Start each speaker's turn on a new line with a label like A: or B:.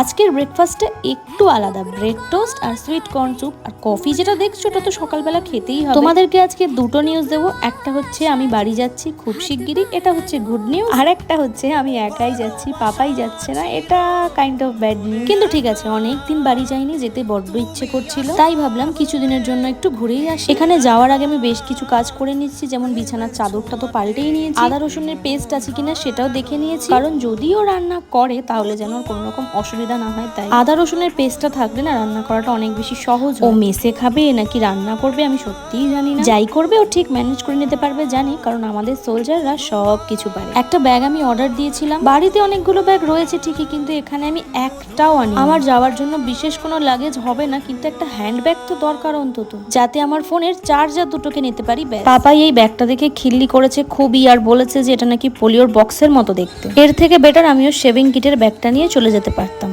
A: আজকের ব্রেকফাস্টটা একটু আলাদা। ব্রেড টোস্ট আর সুইট কর্ন স্যুপ আর কফি যেটা দেখছ, ওটা তো সকালবেলা খেতেই হবে। তোমাদেরকে আজকে দুটো নিউজ দেবো। একটা হচ্ছে আমি বাড়ি যাচ্ছি খুব শিগগিরই, এটা হচ্ছে গুড নিউজ আর একটা হচ্ছে আমি একাই যাচ্ছি, পাপাই যাচ্ছে না, এটা কাইন্ড অফ ব্যাড নিউজ কিন্তু ঠিক আছে অনেক দিন বাড়ি যাইনি, যেতে বড্ড ইচ্ছে করছিল। তাই ভাবলাম কিছুদিনের জন্য একটু ঘুরেই আসি। এখানে যাওয়ার আগে আমি বেশ কিছু কাজ করে নিচ্ছি, যেমন বিছানার চাদরটা তো পাল্টেই নিয়েছি। আদা রসুনের পেস্ট আছে কিনা সেটাও দেখে নিয়েছি। কারণ যদিও রান্না করে, তাহলে যেন কোনো রকম অসুবিধা না হয় তাই। আদা রসুনের পেস্টটা থাকলে না রান্না করাটা অনেক বেশি সহজ ও মেসে খাবে নাকি রান্না করবে আমি সত্যিই জানি না। যাই করবে ও ঠিক ম্যানেজ করে নিতে পারবে জানি কারণ আমাদের সোলজাররা সব কিছু পারে। একটা ব্যাগ আমি অর্ডার দিয়েছিলাম। বাড়িতে অনেকগুলো ব্যাগ রয়েছে ঠিকই কিন্তু এখানে আমি একটাও আনি আমার যাওয়ার জন্য বিশেষ কোনো লাগেজ হবে না কিন্তু একটা হ্যান্ড ব্যাগ তো দরকার অন্তত। যাতে আমার ফোনের চার্জার দুটোকে নিতে পারি পাপাই এই ব্যাগটা দেখে খিল্লি করেছে খুবই আর বলেছে যে এটা নাকি পোলিওর বক্সের মতো দেখতে। এর থেকে বেটার আমিও শেভিং কিটের ব্যাগটা নিয়ে চলে যেতে পারতাম।